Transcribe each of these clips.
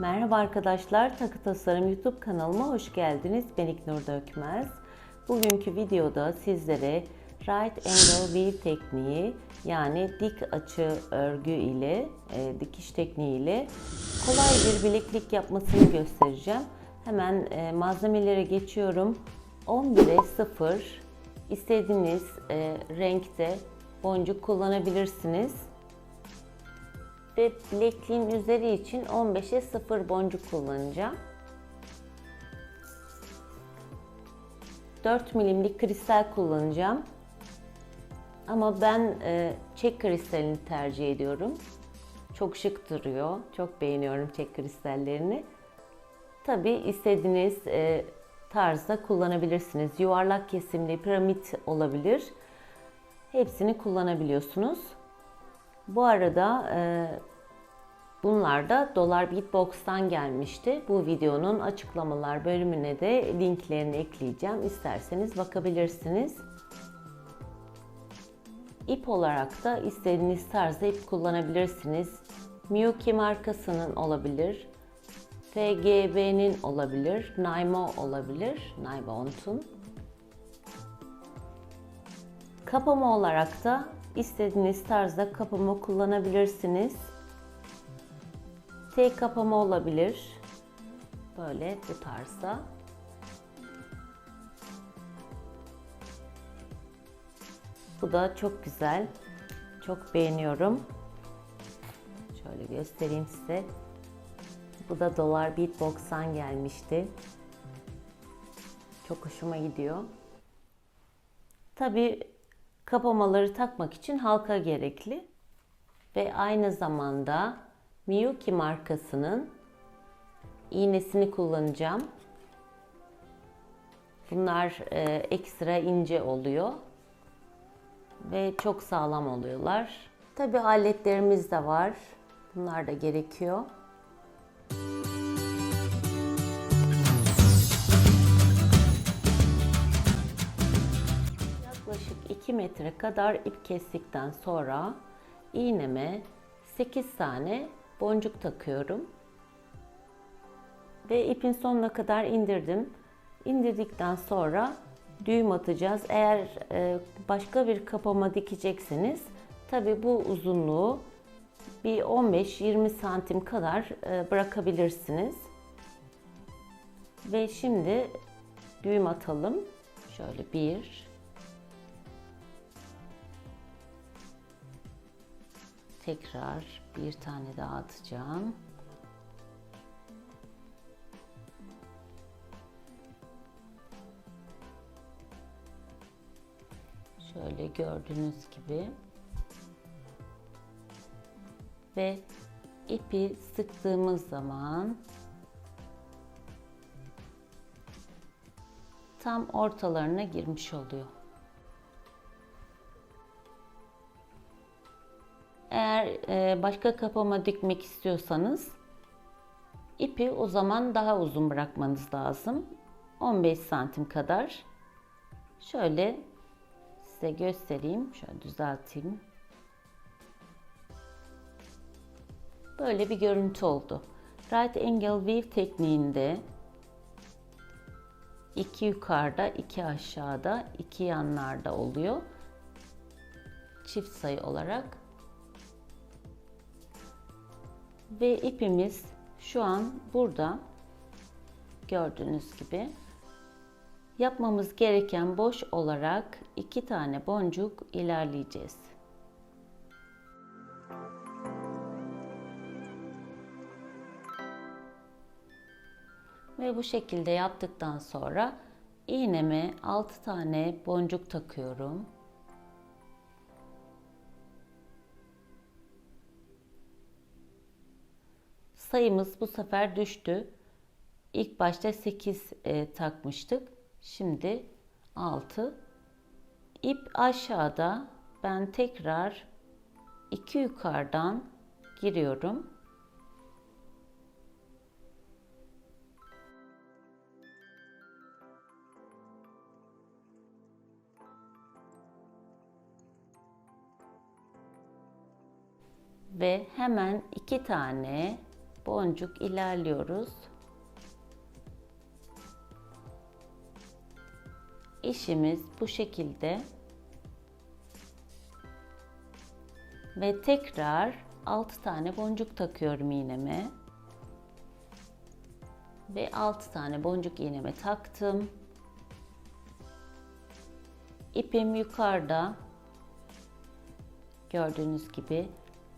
Merhaba arkadaşlar, Takı Tasarım YouTube kanalıma hoş geldiniz. Ben İknur Dökmez. Bugünkü videoda sizlere Right Angle Weave tekniği yani dik açı örgü ile e, dikiş tekniği ile kolay bir bileklik yapmasını göstereceğim. Hemen e, malzemelere geçiyorum. 11'e 0 istediğiniz e, renkte boncuk kullanabilirsiniz ve bilekliğin üzeri için 15'e 0 boncuk kullanacağım. 4 milimlik kristal kullanacağım. Ama ben e, çek kristalini tercih ediyorum. Çok şık duruyor. Çok beğeniyorum çek kristallerini. Tabi istediğiniz e, tarzda kullanabilirsiniz. Yuvarlak kesimli piramit olabilir. Hepsini kullanabiliyorsunuz. Bu arada e, bunlar da Dolar Beatbox'tan gelmişti. Bu videonun açıklamalar bölümüne de linklerini ekleyeceğim. İsterseniz bakabilirsiniz. İp olarak da istediğiniz tarzda ip kullanabilirsiniz. Miyuki markasının olabilir. FGB'nin olabilir. Naimo olabilir. Naimo Ont'un. Kapama olarak da istediğiniz tarzda kapama kullanabilirsiniz. Tek kapama olabilir. Böyle bu tarzda. Bu da çok güzel. Çok beğeniyorum. Şöyle göstereyim size. Bu da Dolar Beatbox'tan gelmişti. Çok hoşuma gidiyor. Tabii kapamaları takmak için halka gerekli. Ve aynı zamanda Miyuki markasının iğnesini kullanacağım. Bunlar e, ekstra ince oluyor ve çok sağlam oluyorlar. Tabi aletlerimiz de var. Bunlar da gerekiyor. Yaklaşık 2 metre kadar ip kestikten sonra iğneme 8 tane boncuk takıyorum. Ve ipin sonuna kadar indirdim. İndirdikten sonra düğüm atacağız. Eğer e, başka bir kapama dikecekseniz tabi bu uzunluğu bir 15-20 santim kadar e, bırakabilirsiniz. Ve şimdi düğüm atalım. Şöyle bir, tekrar bir tane daha atacağım. Şöyle gördüğünüz gibi. Ve ipi sıktığımız zaman tam ortalarına girmiş oluyor. Eğer e, başka kapama dikmek istiyorsanız ipi o zaman daha uzun bırakmanız lazım. 15 santim kadar. Şöyle size göstereyim. Şöyle düzelteyim. Böyle bir görüntü oldu. Right angle weave tekniğinde iki yukarıda, iki aşağıda, iki yanlarda oluyor. Çift sayı olarak. Ve ipimiz şu an burada. Gördüğünüz gibi. Yapmamız gereken boş olarak iki tane boncuk ilerleyeceğiz. Ve bu şekilde yaptıktan sonra iğneme 6 tane boncuk takıyorum. Sayımız bu sefer düştü. İlk başta 8 e, takmıştık. Şimdi 6. İp aşağıda ben tekrar 2 yukarıdan giriyorum. Ve hemen iki tane boncuk ilerliyoruz. İşimiz bu şekilde. Ve tekrar 6 tane boncuk takıyorum iğneme. Ve 6 tane boncuk iğneme taktım. İpim yukarıda. Gördüğünüz gibi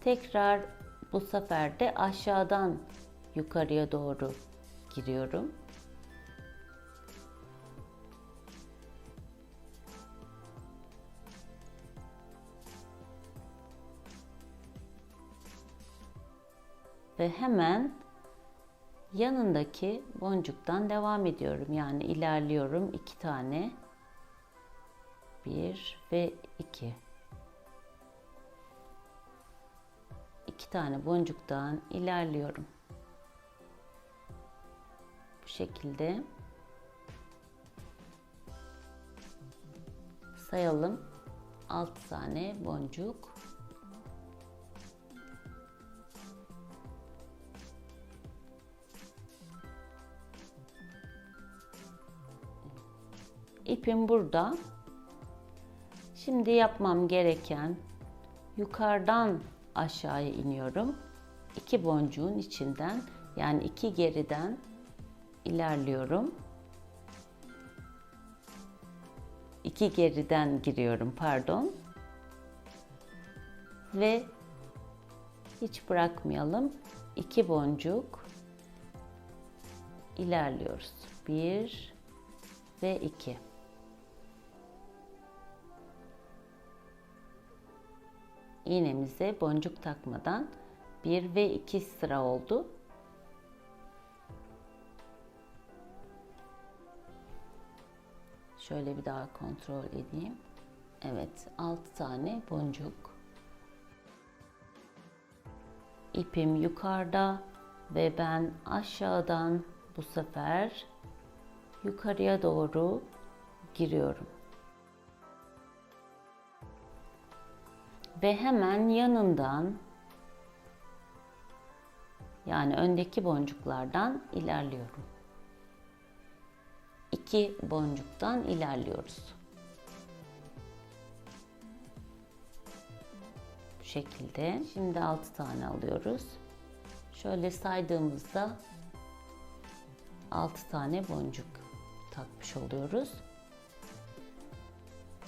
tekrar bu sefer de aşağıdan yukarıya doğru giriyorum. Ve hemen yanındaki boncuktan devam ediyorum. Yani ilerliyorum iki tane. Bir ve iki. İki tane boncuktan ilerliyorum. Bu şekilde sayalım. 6 tane boncuk. İpim burada. Şimdi yapmam gereken yukarıdan aşağıya iniyorum. İki boncuğun içinden yani iki geriden ilerliyorum. İki geriden giriyorum pardon. Ve hiç bırakmayalım. İki boncuk ilerliyoruz. Bir ve iki. İğnemize boncuk takmadan 1 ve 2 sıra oldu. Şöyle bir daha kontrol edeyim. Evet, 6 tane boncuk. İpim yukarıda ve ben aşağıdan bu sefer yukarıya doğru giriyorum. Ve hemen yanından yani öndeki boncuklardan ilerliyorum. İki boncuktan ilerliyoruz. Bu şekilde. Şimdi 6 tane alıyoruz. Şöyle saydığımızda 6 tane boncuk takmış oluyoruz.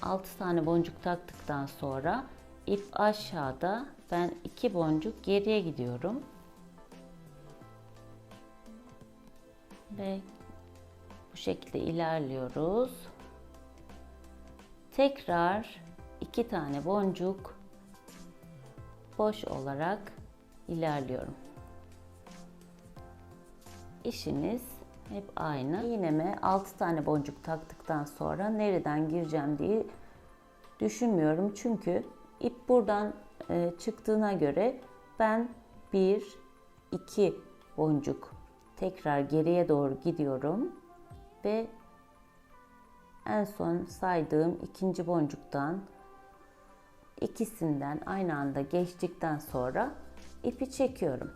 6 tane boncuk taktıktan sonra ip aşağıda. Ben iki boncuk geriye gidiyorum. Ve bu şekilde ilerliyoruz. Tekrar iki tane boncuk boş olarak ilerliyorum. İşimiz hep aynı. İğneme 6 tane boncuk taktıktan sonra nereden gireceğim diye düşünmüyorum. Çünkü İp buradan e, çıktığına göre ben bir, iki boncuk tekrar geriye doğru gidiyorum ve en son saydığım ikinci boncuktan ikisinden aynı anda geçtikten sonra ipi çekiyorum.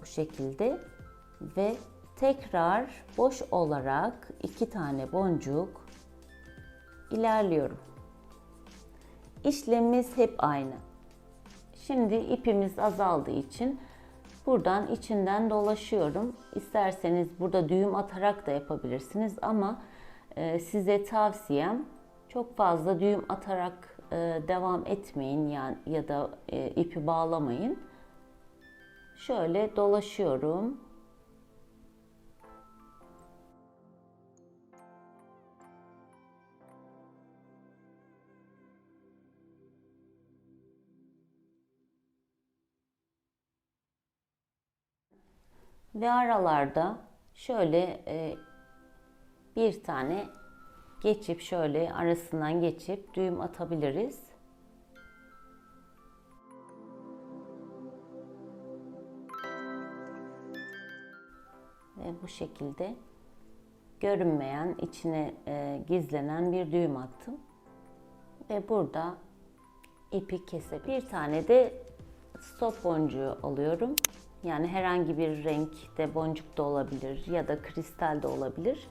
Bu şekilde ve tekrar boş olarak iki tane boncuk ilerliyorum. İşlemimiz hep aynı. Şimdi ipimiz azaldığı için buradan içinden dolaşıyorum. İsterseniz burada düğüm atarak da yapabilirsiniz ama e, size tavsiyem çok fazla düğüm atarak e, devam etmeyin yani ya da e, ipi bağlamayın. Şöyle dolaşıyorum. Ve aralarda şöyle e, bir tane geçip şöyle arasından geçip düğüm atabiliriz. Ve bu şekilde görünmeyen, içine e, gizlenen bir düğüm attım. Ve burada ipi kesebilirim. Bir tane de stop boncuğu alıyorum. Yani herhangi bir renkte boncuk da olabilir ya da kristal de olabilir.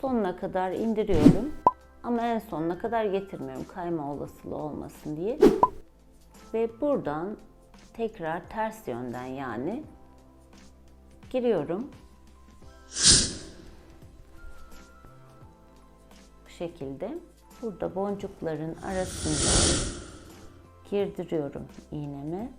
Sonuna kadar indiriyorum. Ama en sonuna kadar getirmiyorum kayma olasılığı olmasın diye. Ve buradan tekrar ters yönden yani giriyorum. Bu şekilde burada boncukların arasında girdiriyorum iğnemi.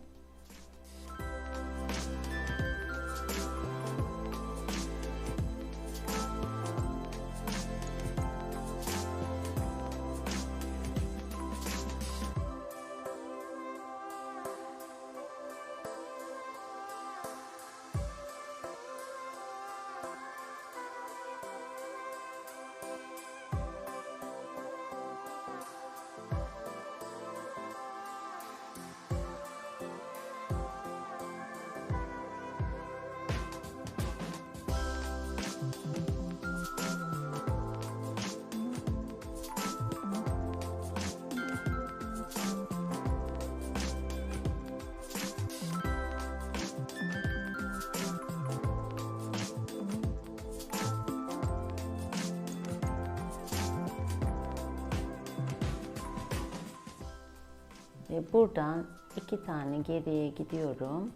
Buradan iki tane geriye gidiyorum.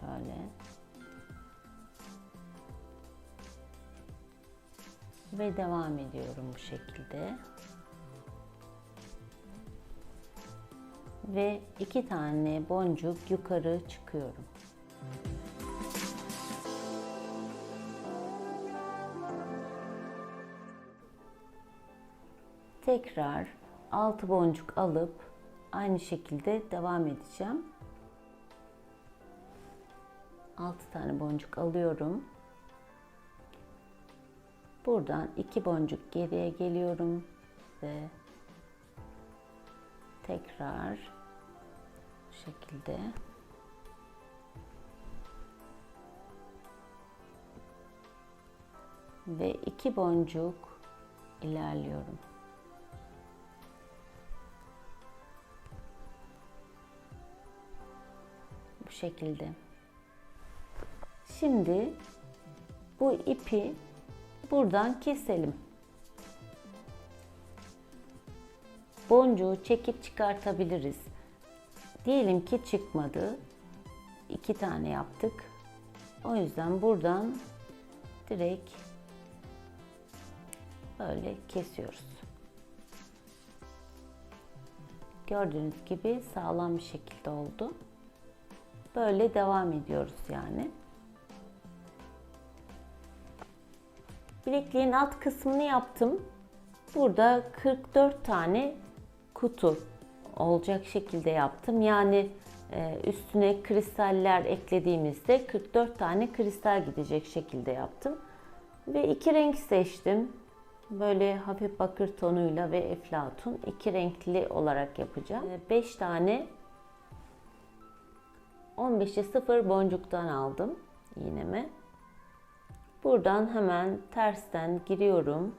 Şöyle. Ve devam ediyorum bu şekilde. Ve iki tane boncuk yukarı çıkıyorum. Tekrar altı boncuk alıp aynı şekilde devam edeceğim. 6 tane boncuk alıyorum. Buradan iki boncuk geriye geliyorum ve tekrar bu şekilde ve iki boncuk ilerliyorum. Şekilde. Şimdi bu ipi buradan keselim. Boncuğu çekip çıkartabiliriz. Diyelim ki çıkmadı. İki tane yaptık. O yüzden buradan direkt böyle kesiyoruz. Gördüğünüz gibi sağlam bir şekilde oldu. Böyle devam ediyoruz yani. Bilekliğin alt kısmını yaptım. Burada 44 tane kutu olacak şekilde yaptım. Yani e, üstüne kristaller eklediğimizde 44 tane kristal gidecek şekilde yaptım. Ve iki renk seçtim. Böyle hafif bakır tonuyla ve eflatun iki renkli olarak yapacağım. 5 tane 15'e 0 boncuktan aldım iğnemi. Buradan hemen tersten giriyorum.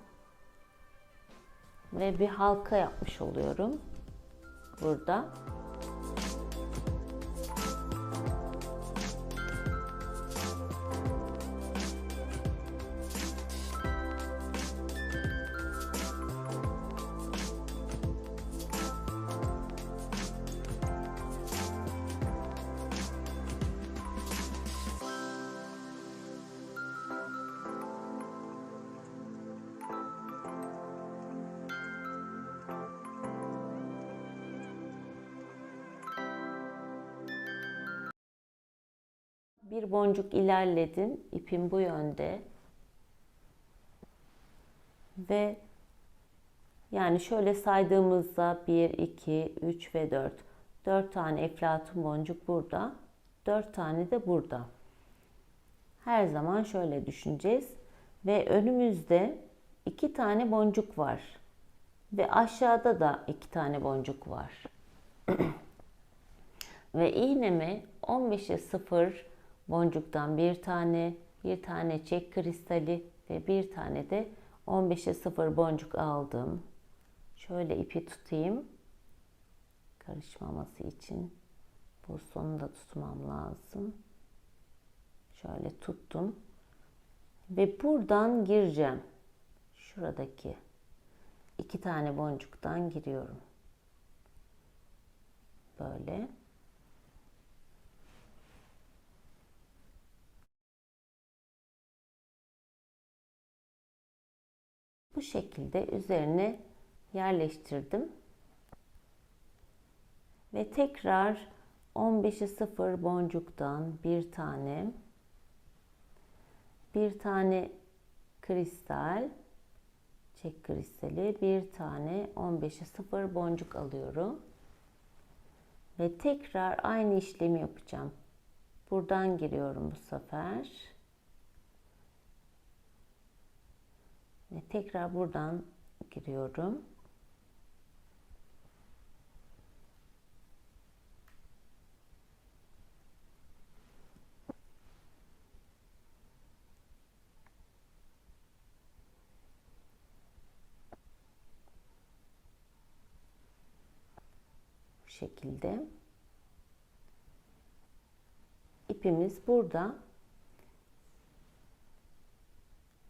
Ve bir halka yapmış oluyorum. Burada. Bir boncuk ilerledim. İpim bu yönde. Ve yani şöyle saydığımızda 1, 2, 3 ve 4. 4 tane eflatun boncuk burada. 4 tane de burada. Her zaman şöyle düşüneceğiz. Ve önümüzde 2 tane boncuk var. Ve aşağıda da 2 tane boncuk var. ve iğnemi 15'e 0 boncuktan bir tane, bir tane çek kristali ve bir tane de 15'e 0 boncuk aldım. Şöyle ipi tutayım. karışmaması için bu sonu da tutmam lazım. Şöyle tuttum. Ve buradan gireceğim. Şuradaki iki tane boncuktan giriyorum. Böyle. Bu şekilde üzerine yerleştirdim. Ve tekrar 15'i 0 boncuktan bir tane bir tane kristal çek kristali bir tane 15'i 0 boncuk alıyorum. Ve tekrar aynı işlemi yapacağım. Buradan giriyorum bu sefer. Ve tekrar buradan giriyorum. Bu şekilde. ipimiz burada.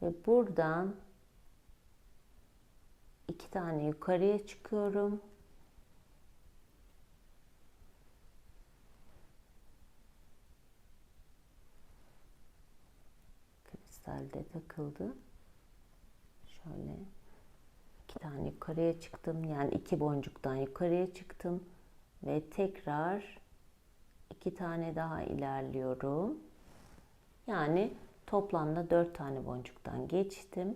Ve buradan iki tane yukarıya çıkıyorum. Kristalde takıldı. Şöyle iki tane yukarıya çıktım. Yani iki boncuktan yukarıya çıktım ve tekrar iki tane daha ilerliyorum. Yani toplamda dört tane boncuktan geçtim.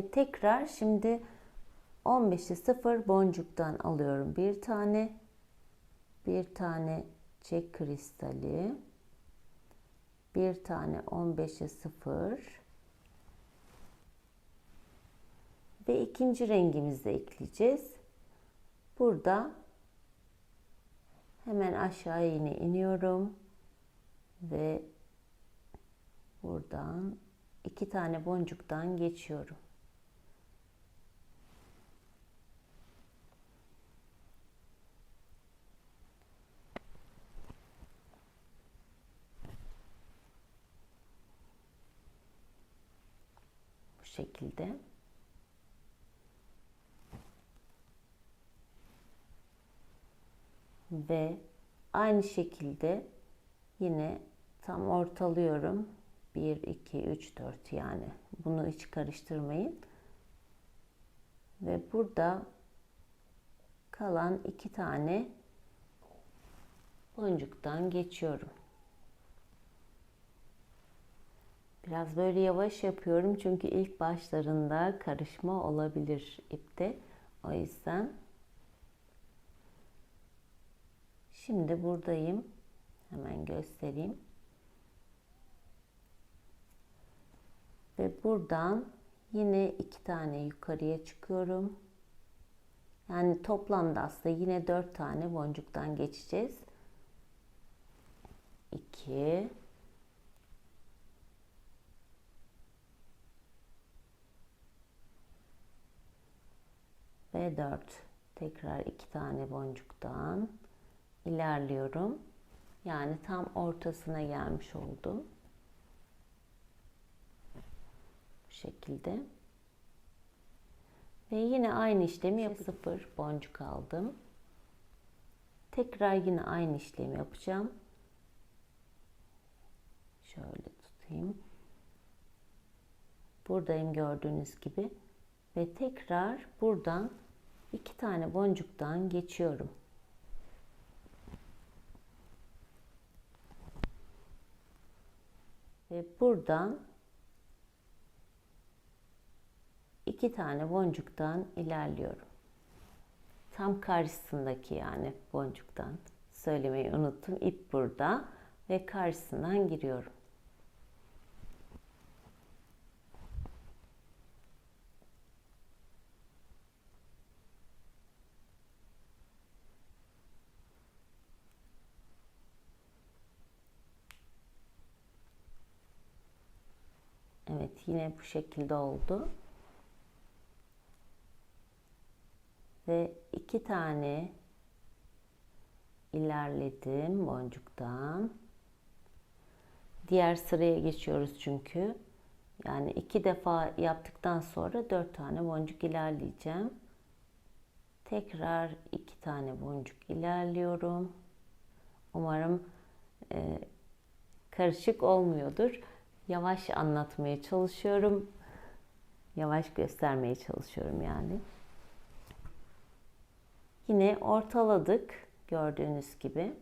Ve tekrar şimdi 15'i 0 boncuktan alıyorum bir tane. Bir tane çek kristali. Bir tane 15'i 0. Ve ikinci rengimizi de ekleyeceğiz. Burada hemen aşağıya yine iniyorum. Ve buradan iki tane boncuktan geçiyorum. Şekilde. Ve aynı şekilde yine tam ortalıyorum. 1, 2, 3, 4 yani. Bunu hiç karıştırmayın. Ve burada kalan iki tane boncuktan geçiyorum. Biraz böyle yavaş yapıyorum çünkü ilk başlarında karışma olabilir ipte. O yüzden şimdi buradayım. Hemen göstereyim. Ve buradan yine iki tane yukarıya çıkıyorum. Yani toplamda aslında yine dört tane boncuktan geçeceğiz. 2 ve 4 tekrar iki tane boncuktan ilerliyorum. Yani tam ortasına gelmiş oldum. Bu şekilde. Ve yine aynı işlemi yapıp sıfır boncuk aldım. Tekrar yine aynı işlemi yapacağım. Şöyle tutayım. Buradayım gördüğünüz gibi ve tekrar buradan iki tane boncuktan geçiyorum. Ve buradan iki tane boncuktan ilerliyorum. Tam karşısındaki yani boncuktan söylemeyi unuttum. İp burada ve karşısından giriyorum. Yine bu şekilde oldu. Ve iki tane ilerledim boncuktan. Diğer sıraya geçiyoruz çünkü. Yani iki defa yaptıktan sonra dört tane boncuk ilerleyeceğim. Tekrar iki tane boncuk ilerliyorum. Umarım e, karışık olmuyordur. Yavaş anlatmaya çalışıyorum. Yavaş göstermeye çalışıyorum yani. Yine ortaladık gördüğünüz gibi.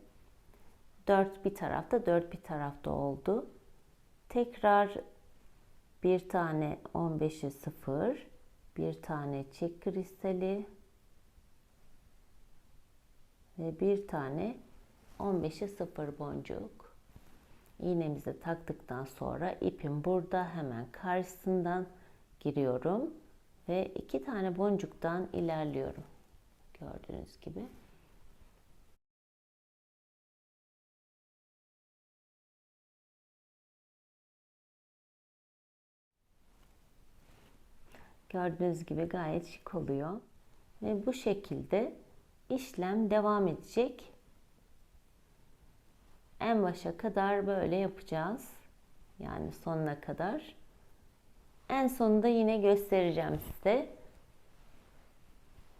4 bir tarafta, 4 bir tarafta oldu. Tekrar bir tane 15'e 0, bir tane çek kristali ve bir tane 15'e 0 boncuk. İğnemize taktıktan sonra ipim burada hemen karşısından giriyorum ve iki tane boncuktan ilerliyorum. Gördüğünüz gibi. Gördüğünüz gibi gayet şık oluyor. Ve bu şekilde işlem devam edecek. En başa kadar böyle yapacağız. Yani sonuna kadar. En sonunda yine göstereceğim size.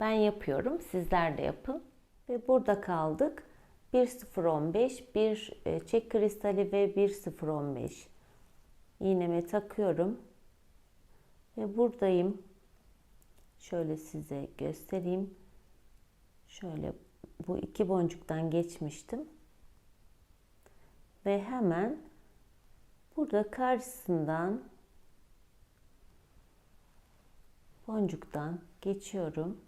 Ben yapıyorum. Sizler de yapın. Ve burada kaldık. 1015, bir e, çek kristali ve 1015 iğneme takıyorum. Ve buradayım. Şöyle size göstereyim. Şöyle bu iki boncuktan geçmiştim. Ve hemen burada karşısından boncuktan geçiyorum.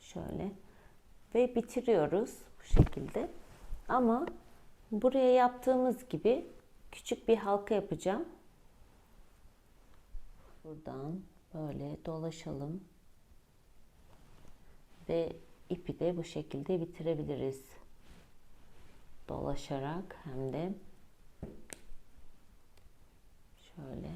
Şöyle ve bitiriyoruz bu şekilde. Ama buraya yaptığımız gibi küçük bir halka yapacağım. Buradan böyle dolaşalım. Ve ipi de bu şekilde bitirebiliriz. Dolaşarak hem de şöyle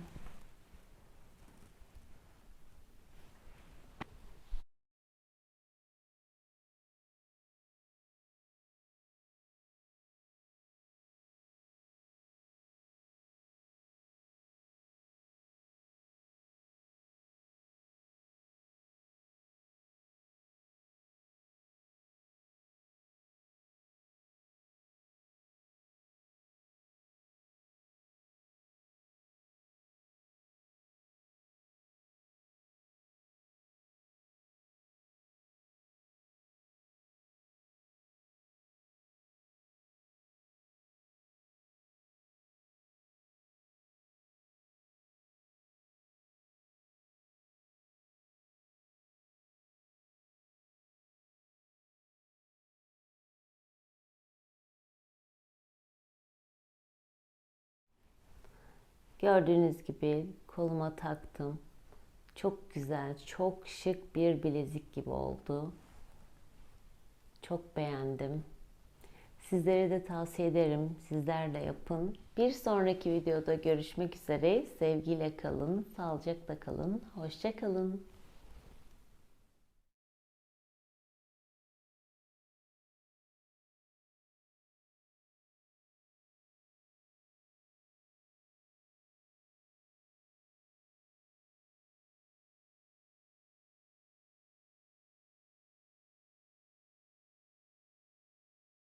Gördüğünüz gibi koluma taktım. Çok güzel, çok şık bir bilezik gibi oldu. Çok beğendim. Sizlere de tavsiye ederim. Sizler de yapın. Bir sonraki videoda görüşmek üzere. Sevgiyle kalın, sağlıcakla kalın, hoşça kalın.